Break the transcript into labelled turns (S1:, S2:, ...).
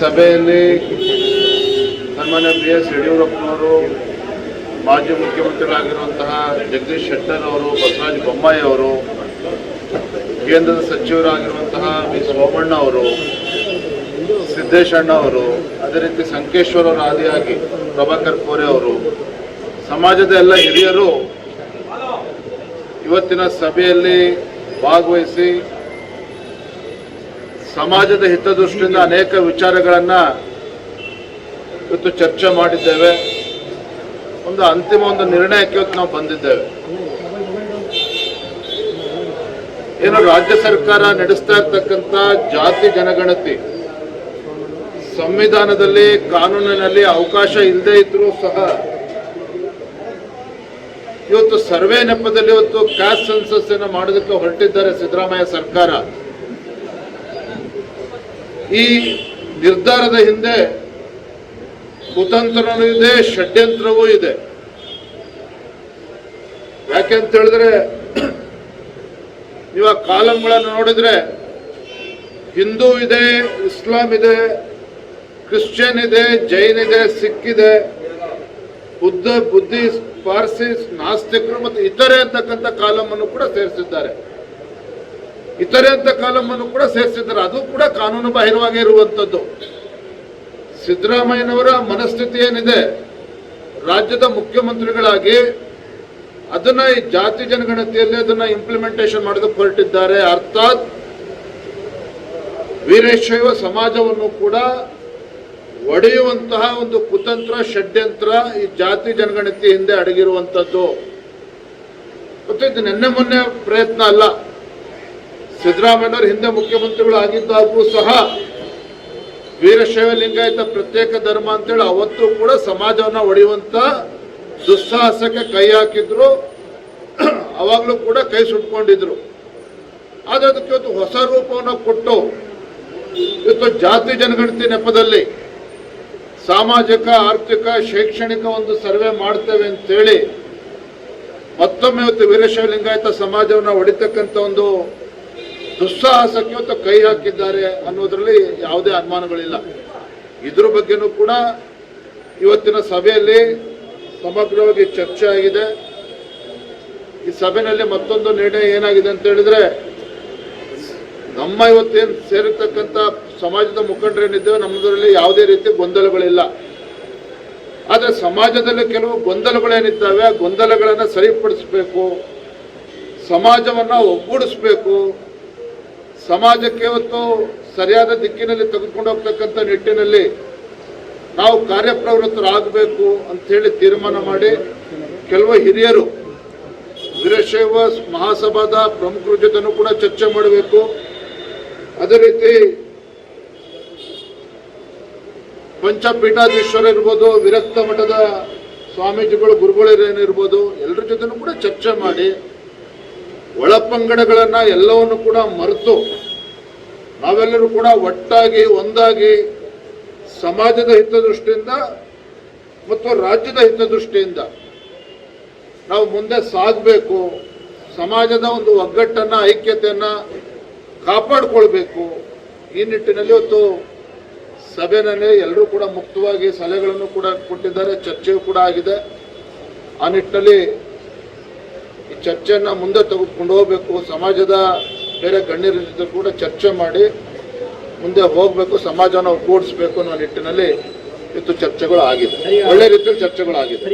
S1: ಸಭೆಯಲ್ಲಿ ಸನ್ಮಾನ್ಯ B S ಯಡಿಯೂರಪ್ಪನವರು, ಮಾಜಿ ಮುಖ್ಯಮಂತ್ರಿಗಳಾಗಿರುವಂತಹ ಜಗದೀಶ್ ಶೆಟ್ಟರ್ ಅವರು, ಬಸವರಾಜ ಬೊಮ್ಮಾಯಿ ಅವರು, ಕೇಂದ್ರದ ಸಚಿವರಾಗಿರುವಂತಹ ವಿ ಸೋಮಣ್ಣ ಅವರು, ಸಿದ್ದೇಶಣ್ಣ ಅವರು, ಅದೇ ರೀತಿ ಸಂಕೇಶ್ವರ ಅವರ ಆದಿಯಾಗಿ ಪ್ರಭಾಕರ್ ಕೋರೆ ಅವರು, ಸಮಾಜದ ಎಲ್ಲ ಹಿರಿಯರು ಇವತ್ತಿನ ಸಭೆಯಲ್ಲಿ ಭಾಗವಹಿಸಿ ಸಮಾಜದ ಹಿತದೃಷ್ಟಿಯಿಂದ ಅನೇಕ ವಿಚಾರಗಳನ್ನು ಇವತ್ತು ಚರ್ಚೆ ಮಾಡಿದ್ದೇವೆ. ಒಂದು ಅಂತಿಮ ಒಂದು ನಿರ್ಣಯಕ್ಕೆ ಇವತ್ತು ನಾವು ಬಂದಿದ್ದೇವೆ. ಏನು ರಾಜ್ಯ ಸರ್ಕಾರ ನಡೆಸ್ತಾ ಇರ್ತಕ್ಕಂಥ ಜಾತಿ ಜನಗಣತಿ, ಸಂವಿಧಾನದಲ್ಲಿ, ಕಾನೂನಿನಲ್ಲಿ ಅವಕಾಶ ಇಲ್ಲದೆ ಇದ್ರೂ ಸಹ ಇವತ್ತು ಸರ್ವೆ ನೆಪದಲ್ಲಿ ಇವತ್ತು ಕ್ಯಾಸ್ಟ್ ಸೆನ್ಸಸ್ ಅನ್ನು ಮಾಡೋದಕ್ಕೆ ಹೊರಟಿದ್ದಾರೆ ಸಿದ್ದರಾಮಯ್ಯ ಸರ್ಕಾರ. ಈ ನಿರ್ಧಾರದ ಹಿಂದೆ ಕುತಂತ್ರನೂ ಇದೆ, ಷಡ್ಯಂತ್ರವೂ ಇದೆ. ಯಾಕೆ ಅಂತ ಹೇಳಿದ್ರೆ, ನೀವು ಆ ಕಾಲಂಗಳನ್ನು ನೋಡಿದ್ರೆ ಹಿಂದೂ ಇದೆ, ಇಸ್ಲಾಂ ಇದೆ, ಕ್ರಿಶ್ಚಿಯನ್ ಇದೆ, ಜೈನ್ ಇದೆ, ಸಿಖ್ ಇದೆ, ಬುದ್ಧ, ಬುದ್ಧಿ ಪಾರ್ಸಿಸ್ ನಾಸ್ತಿಕರು ಮತ್ತು ಇತರೆ ಅಂತಕ್ಕಂಥ ಕಾಲಮನ್ನು ಕೂಡ ಸೇರಿಸಿದ್ದಾರೆ. ಇತರೆ ಅಂತ ಕಾಲಮನ್ನು ಕೂಡ ಸೇರಿಸಿದ್ದಾರೆ. ಅದು ಕೂಡ ಕಾನೂನು ಬಾಹಿರವಾಗಿ ಇರುವಂಥದ್ದು ಸಿದ್ದರಾಮಯ್ಯನವರ ಮನಸ್ಥಿತಿ ಏನಿದೆ? ರಾಜ್ಯದ ಮುಖ್ಯಮಂತ್ರಿಗಳಾಗಿ ಅದನ್ನ ಈ ಜಾತಿ ಜನಗಣತಿಯಲ್ಲಿ ಅದನ್ನ ಇಂಪ್ಲಿಮೆಂಟೇಷನ್ ಮಾಡೋದಕ್ಕೆ ಹೊರಟಿದ್ದಾರೆ. ಅರ್ಥಾತ್ ವೀರಶೈವ ಸಮಾಜವನ್ನು ಕೂಡ ಒಡೆಯುವಂತಹ ಒಂದು ಕುತಂತ್ರ, ಷಡ್ಯಂತ್ರ ಈ ಜಾತಿ ಜನಗಣತಿ ಹಿಂದೆ ಅಡಗಿರುವಂಥದ್ದು ಮತ್ತು ಇದು ನಿನ್ನೆ ಮೊನ್ನೆ ಪ್ರಯತ್ನ ಅಲ್ಲ. ಸಿದ್ದರಾಮಯ್ಯನವರು ಹಿಂದೆ ಮುಖ್ಯಮಂತ್ರಿಗಳು ಆಗಿದ್ದಾಗೂ ಸಹ ವೀರಶೈವ ಲಿಂಗಾಯತ ಪ್ರತ್ಯೇಕ ಧರ್ಮ ಅಂತೇಳಿ ಅವತ್ತು ಕೂಡ ಸಮಾಜವನ್ನ ಒಡೆಯುವಂತ ದುಸ್ಸಾಹಸಕ್ಕೆ ಕೈ ಹಾಕಿದ್ರು. ಅವಾಗಲೂ ಕೂಡ ಕೈ ಸುಟ್ಕೊಂಡಿದ್ರು. ಆದ್ರೆ ಅದಕ್ಕೆ ಇವತ್ತು ಹೊಸ ರೂಪವನ್ನು ಕೊಟ್ಟು ಇವತ್ತು ಜಾತಿ ಜನಗಣತಿ ನೆಪದಲ್ಲಿ ಸಾಮಾಜಿಕ, ಆರ್ಥಿಕ, ಶೈಕ್ಷಣಿಕ ಒಂದು ಸರ್ವೆ ಮಾಡ್ತೇವೆ ಅಂತೇಳಿ ಮತ್ತೊಮ್ಮೆ ಇವತ್ತು ವೀರಶೈವ ಲಿಂಗಾಯತ ಸಮಾಜವನ್ನು ಒಡಿತಕ್ಕಂಥ ಒಂದು ದುಸ್ಸಾಹಸಕ್ಕೆ ಇವತ್ತು ಕೈ ಹಾಕಿದ್ದಾರೆ ಅನ್ನೋದ್ರಲ್ಲಿ ಯಾವುದೇ ಅನುಮಾನಗಳಿಲ್ಲ. ಇದ್ರ ಬಗ್ಗೆನೂ ಕೂಡ ಇವತ್ತಿನ ಸಭೆಯಲ್ಲಿ ಸಮಗ್ರವಾಗಿ ಚರ್ಚೆ ಆಗಿದೆ. ಈ ಸಭೆಯಲ್ಲಿ ಮತ್ತೊಂದು ನಿರ್ಣಯ ಏನಾಗಿದೆ ಅಂತ ಹೇಳಿದ್ರೆ, ನಮ್ಮ ಇವತ್ತೇನು ಸೇರಿರ್ತಕ್ಕಂಥ ಸಮಾಜದ ಮುಖಂಡರೇನಿದ್ದೇವೆ ನಮ್ಮದರಲ್ಲಿ ಯಾವುದೇ ರೀತಿ ಗೊಂದಲಗಳಿಲ್ಲ. ಆದರೆ ಸಮಾಜದಲ್ಲಿ ಕೆಲವು ಗೊಂದಲಗಳೇನಿದ್ದಾವೆ ಆ ಗೊಂದಲಗಳನ್ನು ಸರಿಪಡಿಸಬೇಕು, ಸಮಾಜವನ್ನು ಒಗ್ಗೂಡಿಸ್ಬೇಕು ಸಮಾಜಕ್ಕೆ ಇವತ್ತು ಸರಿಯಾದ ದಿಕ್ಕಿನಲ್ಲಿ ತೆಗೆದುಕೊಂಡು ಹೋಗ್ತಕ್ಕಂಥ ನಿಟ್ಟಿನಲ್ಲಿ ನಾವು ಕಾರ್ಯಪ್ರವೃತ್ತರಾಗಬೇಕು ಅಂತೇಳಿ ತೀರ್ಮಾನ ಮಾಡಿ ಕೆಲವು ಹಿರಿಯರು ವೀರಶೈವ ಮಹಾಸಭಾದ ಪ್ರಮುಖರ ಜೊತೆನೂ ಕೂಡ ಚರ್ಚೆ ಮಾಡಬೇಕು. ಅದೇ ರೀತಿ ಪಂಚಪೀಠಾಧೀಶ್ವರ ಇರ್ಬೋದು, ವಿರಕ್ತ ಮಠದ ಸ್ವಾಮೀಜಿಗಳು, ಗುರುಗಳೇನಿರ್ಬೋದು, ಎಲ್ಲರ ಜೊತೆನೂ ಕೂಡ ಚರ್ಚೆ ಮಾಡಿ ಒಳಪಂಗಡಗಳನ್ನ ಎಲ್ಲವನ್ನು ಕೂಡ ಮರೆತು ನಾವೆಲ್ಲರೂ ಕೂಡ ಒಟ್ಟಾಗಿ, ಒಂದಾಗಿ ಸಮಾಜದ ಹಿತದೃಷ್ಟಿಯಿಂದ ಮತ್ತು ರಾಜ್ಯದ ಹಿತದೃಷ್ಟಿಯಿಂದ ನಾವು ಮುಂದೆ ಸಾಗಬೇಕು, ಸಮಾಜದ ಒಂದು ಒಗ್ಗಟ್ಟನ್ನ, ಐಕ್ಯತೆಯನ್ನು ಕಾಪಾಡಿಕೊಳ್ಬೇಕು. ಈ ನಿಟ್ಟಿನಲ್ಲಿ ಇವತ್ತು ಸಭೆಯಲ್ಲಿ ಎಲ್ಲರೂ ಕೂಡ ಮುಕ್ತವಾಗಿ ಸಲಹೆಗಳನ್ನು ಕೂಡ ಕೊಟ್ಟಿದ್ದಾರೆ, ಚರ್ಚೆಯೂ ಕೂಡ ಆಗಿದೆ. ಆ ನಿಟ್ಟಿನಲ್ಲಿ ಚರ್ಚೆಯನ್ನು ಮುಂದೆ ತೆಗೆದುಕೊಂಡು ಹೋಗಬೇಕು. ಸಮಾಜದ ಬೇರೆ ಗಣ್ಯರ ಜೊತೆ ಕೂಡ ಚರ್ಚೆ ಮಾಡಿ ಮುಂದೆ ಹೋಗಬೇಕು ಸಮಾಜನ ಒಗ್ಗೂಡಿಸ್ಬೇಕು ಅನ್ನೋ ನಿಟ್ಟಿನಲ್ಲಿ ಇವತ್ತು ಚರ್ಚೆಗಳು ಆಗಿದೆ ಒಳ್ಳೆ ರೀತಿಯಲ್ಲಿ ಚರ್ಚೆಗಳು ಆಗಿದೆ